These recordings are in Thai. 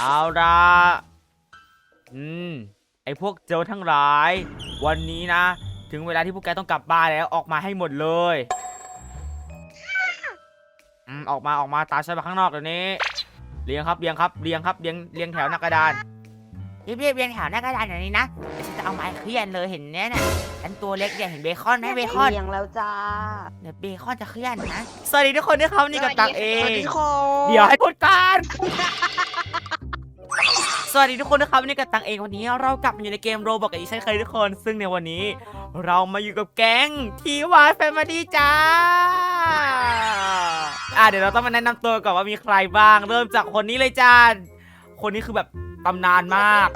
เอาละอืม ไอพวกเจอทั้งหลาย วันนี้นะ ถึงเวลาที่พวกแกต้องกลับบ้านแล้วออกมาให้หมดเลยอืมออกมาออกมาตามฉันมาข้างนอกเดี๋ยวนี้ เรียงครับเรียงครับเรียงครับเรียงเรียงแถวหน้ากระดานรีบๆเรียงแถวหน้ากระดานอย่างนี้นะเดี๋ยวฉันจะเอาไม้เคียนเลยเห็นเนี่ยน่ะฉันตัวเล็กเนี่ยเห็นเบคอนไหมเบคอนเลี้ยงแล้วจ้าเดี๋ยวเบคอนจะเคลื่อนนะสวัสดีทุกคนด้วยครับนี่กับตักเอสวัสงดีค่ะเดี๋ยวให้พูดกัน สวัสดีทุกคนนะครับวันนี่กับตังเองวันนี้เรากลับมาอยู่ในเกมโรบอกกับอีกเช่นเคยทุกคน ซึ่งในวันนี้เรามาอยู่กับแก๊งทีวายแฟมิลี่จ้าอะเดี๋ยวเราต้องมาแนะนำตัวก่อนว่ามีใครบ้าง เริ่มจากคนนี้เลยจ้าคนนี้คือแบบตำนานมาก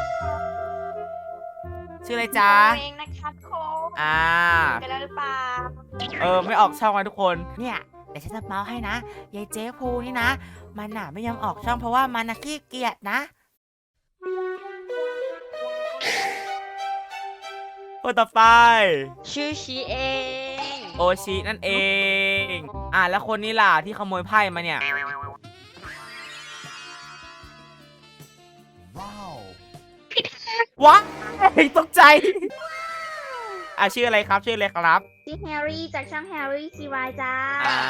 ชื่ออะไรจ้าเองนะคะโคอ่าไปแล้วหรือเปล่าเออไม่ออกช่องไว้ทุกคนเนี่ยเดี๋ยวฉันจะเมาส์ให้นะยายเจ๊ภูนี่นะ มันน่ะไม่ยอมออกช่องเพราะว่ามันน่ะขี้เกียจนะ คนต่อไป ชื่อชีเอง โอชินั่นเอง อะแล้วคนนี้ล่ะที่ขโมยไพ่มาเนี่ย ว้าวตกใจ อะชื่ออะไรครับ ชื่ออะไรครับ ชื่อแฮร์รี่จากช่องแฮร์รี่ซีวายจ้า อ่า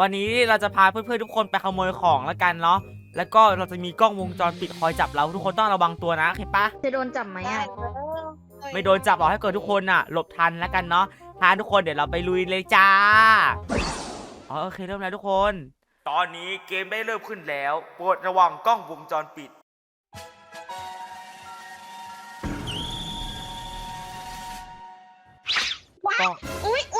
วันนี้เราจะพาเพื่อนๆทุกคนไปขโมยของแล้วกันเนาะ แล้วก็เราจะมีกล้องวงจรปิดคอยจับเราทุกคนต้องระวังตัวนะโอเคปะ จะโดนจับไหมอะ ไม่โดนจับหรอกให้เกิดทุกคนน่ะ หลบทันแล้วกันเนาะทานทุกคนเดี๋ยวเราไปลุยเลยจ้าอ๋อโอเคเริ่มแล้วทุกคน ตอนนี้เกมได้เริ่มขึ้นแล้วโปรดระวังกล้องวงจรปิดก็อุ้ยอุ้ยอุ้ย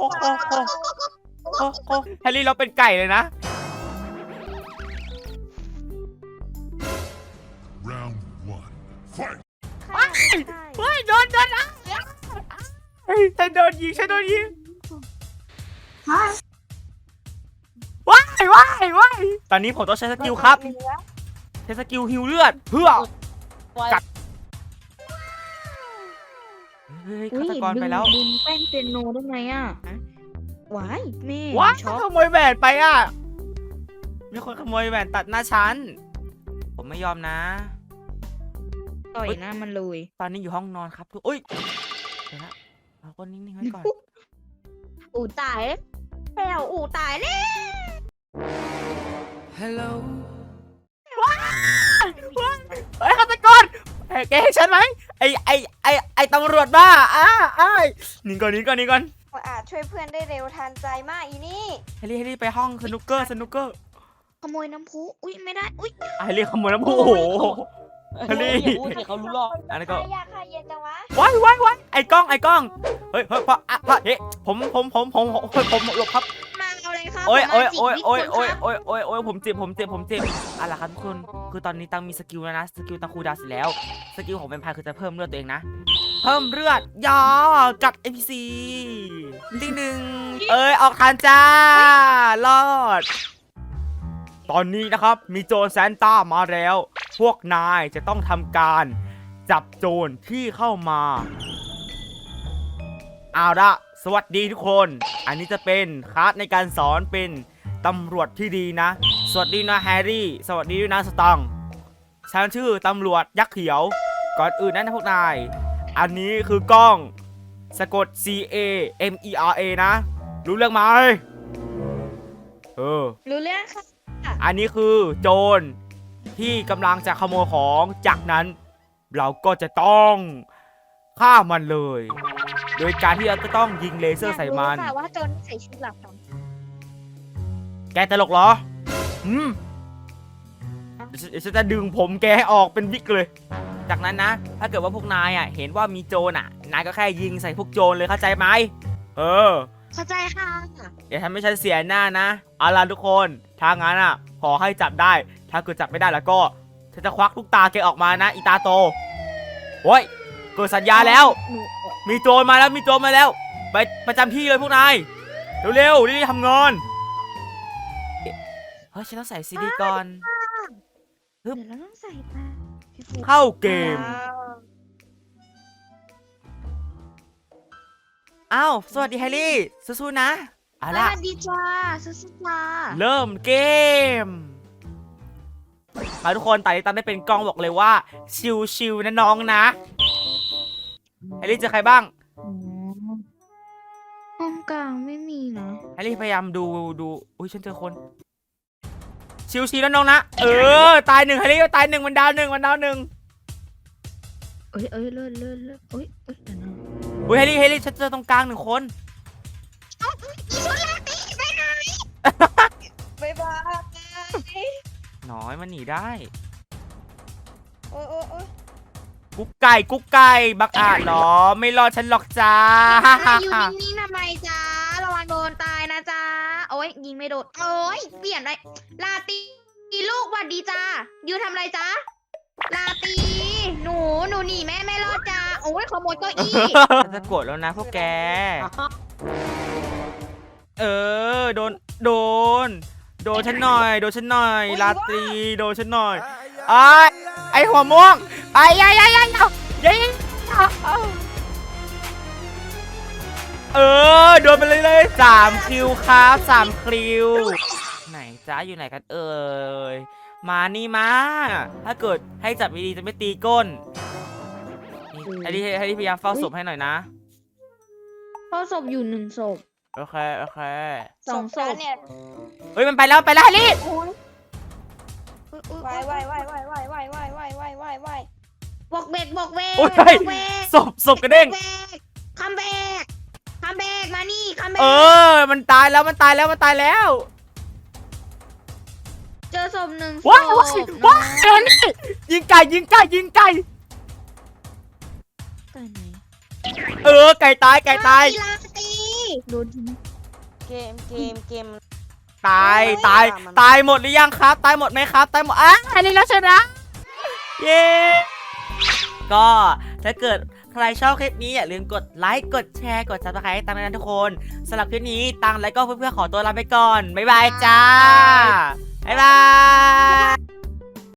โอ้โหโอ้โหโอ้แฮร์รี่เราเป็นไก่เลยนะ Round one. Fight! เฮ้ยโดนโดนอะเฮ้ยฉันโดนยิงฉันโดนยิงว้ายว้ายว้ายตอนนี้ผมต้องใช้สกิลครับ ใช้สกิลฮิวเลือดเพื่อกัด เฮ้ยฆาตกรไปแล้ว ดึงแป้งเปียโนได้ไงอะวายแม่ว้ายช็อกขโมยแหวนไปอะมีคนขโมยแหวนตัดหน้าฉัน ผมไม่ยอมนะ ต่อยหน้ามันเลย ตอนนี้อยู่ห้องนอนครับทุกอุ้ยเดี๋ยวนะเราก็นิ่งๆไว้ก่อน อู่ตายแป้วอู่ตายแล้ว Hello ว้ายว้ายเฮ้ยฆาตกรเฮ้ยแกเห็นฉันไหม ไอไอไอไอตำรวจบ้าอ้าอ้ายหนีก่อนหนีก่อนหนีก่อนว่าอาจช่วยเพื่อนได้เร็วทันใจมากอีนี่เฮลี่เฮลี่ไปห้องสนุกเกอร์สนุกเกอร์ขโมยน้ำพุอุ้ยไม่ได้อุ้ยอะเฮลี่ขโมยแล้วโอ้โหเฮลี่อย่าพูดสิเขารู้หรอกอันนี้ก็ใครอยากใครเย็นจังวะว้ายว้ายว้ายไอ้กล้องไอ้กล้องเฮ้ยเฮ้ยพออะพอเฮ้ยผมผมผมผมผมผมผมหลบครับมา เอาเลยครับโอ้ยผมโอ้ยมาโอ้ยจิกโอ้ยวิกโอ้ยคนครับโอ้ยโอ้ยโอ้ยผมเจ็บผมเจ็บผมเจ็บเอาล่ะครับทุกคนคือตอนนี้ตังมีสกิลแล้วนะสกิลตังคูลดาวน์เสร็จแล้วสกิลของแวมไพร์คือจะเพิ่มเลือดตัวเองนะ เพิ่มเลือดยอกับ NPC ที่หนึ่งเอ้ยออกทานจ้ารอด ตอนนี้นะครับมีโจรแซนต้ามาแล้ว พวกนายจะต้องทำการจับโจรที่เข้ามาเอาละ สวัสดีทุกคน อันนี้จะเป็นคลาสในการสอนเป็นตำรวจที่ดีนะ สวัสดีนะแฮร์รี่ สวัสดีด้วยนะสตังค์ฉันชื่อตำรวจยักษ์เขียว ก่อนอื่นนั้นนะพวกนาย อันนี้คือกล้องสะกด C A M E R A นะ รู้เรื่องไหมเออ รู้เรื่องค่ะอันนี้คือโจรที่กำลังจะขโมยของ จากนั้น เราก็จะต้องฆ่ามันเลย โดยการที่เราจะต้องยิงเลเซอร์ใส่มัน อยากรู้ค่ะว่าโจรใส่ชุดหลับตอนแกตลกเหรออืมเดี๋ยวฉันเดี๋ยวฉันจะดึงผมแกให้ออกเป็นวิกเลย จากนั้นนะ ถ้าเกิดว่าพวกนายอะ เห็นว่ามีโจรอะ นายก็แค่ยิงใส่พวกโจรเลยเข้าใจไหม เออ เข้าใจค่ะอย่าทำให้ฉันเสียหน้านะเอาล่ะทุกคน ถ้างั้นอะ ขอให้จับได้ ถ้าเกิดจับไม่ได้แล้วก็ ฉันจะควักลูกตาแกออกมานะ อีตาโตโอ้ยเกิดสัญญาแล้ว หนู มีโจรมาแล้วมีโจรมาแล้ว ไปประจำที่เลยพวกนายเร็วๆรีบๆทำงานเอ๊ะเฮ้ยฉันต้องใส่ซีดีก่อน เดี๋ยวเราต้องใส่ตาพี่ฟูเข้าเกมอ้าวสวัสดีแฮร์รี่สู้ๆนะเอาสล่ะวัสดีจ้าสุสุจ้าเริ่มเกมมาทุกคนตอนนี้ตั้มได้เป็นกล้องบอกเลยว่า ชิวๆนะน้องนะ แฮร์รี่เจอใครบ้างห้องกลางไม่มีนะแฮร์รี่พยายามดูดูอุ้ยฉันเจอคน ชิวๆแล้วน้องนะ เออ ตายหนึ่งแฮร์รี่ก็ตายหนึ่งมันดาวหนึ่งมันดาวหนึ่งเอ้ยเอ้ยเลิศเลิศเลิศเอ้ยเอ้ยเดี๋ยวนะอุ้ยแฮร์รี่แฮร์รี่ฉันเจอตรงกลางหนึ่งคนอีสุลาตีไปไหนบ๊ายบายน้อยมันหนีได้ กุ๊กไก่กุ๊กไก่บักอาจเหรอ ไม่รอดฉันหรอกจ้าอยู่นิ่งๆทำไมจ้าระวังโดนตายนะจ้าโอ้ยยิงไม่โดนโอ้ยเปลี่ยนเลยลาตีลูกหวัดดีจ้ายูทำอะไรจ้าลาตี หนูหนูหนีแม่ไม่รอดจ้าโอ้ยขโมยเก้าอี้ฉันจะกดแล้วนะพวกแก เออโดนโดน โดนฉันหน่อย โดนฉันหน่อยลาตรีโดนฉันหน่อยไอ้ายไอหัวม่วง ไอ้ยัยยัยยัยยัยเออ โดนไปเลยเลยสามคิวครับสามคิว ไหนจ้าอยู่ไหนกันเอ่ย มานี่มา ถ้าเกิดให้จับดีๆจะไม่ตีก้นนี่ให้ที่ให้ที่พยายามเฝ้าศพให้หน่อยนะพ่อศพอยู่หนึ่งศพโอเค โอเค สองศฉัพนเนี่ยเฮ้ย มันไปแล้วมันไปแล้วแฮร์รี่โอ้ยวายวายวายวายวายวายวายวายวายวายวาย บอกเบกบอกเบกโอ้ยบอกเบกศพศพกระเด้งคัมแบกคัมแบกมานี่คัมแบเอกอมันตายแล้วมันตายแล้วมันตายแล้วเจอศพหนึ่งศว้ายพว้ายว้ายเดี๋ยวนี่ยิงไก่ยิงไก่ยิงไก่ไก่ไหนเออไก่ตายไก่ตายลาตีโดนทิ้งเกมเกมเกมตายโอ้ยตายมันตายหมดหรือยังครับ ตายหมดไหมครับ ตายหมดอะอันนี้แล้วชนะเย้ ก็ถ้าเกิดใครชอบคลิปนี้อย่าลืมกดไลค์กดแชร์กด subscribe ตามนั้นทุกคนสำหรับคลิปนี้ตังและก็เพื่อนๆขอตัวลาไปก่อนบ๊ายบายจ้าบ๊ายบาย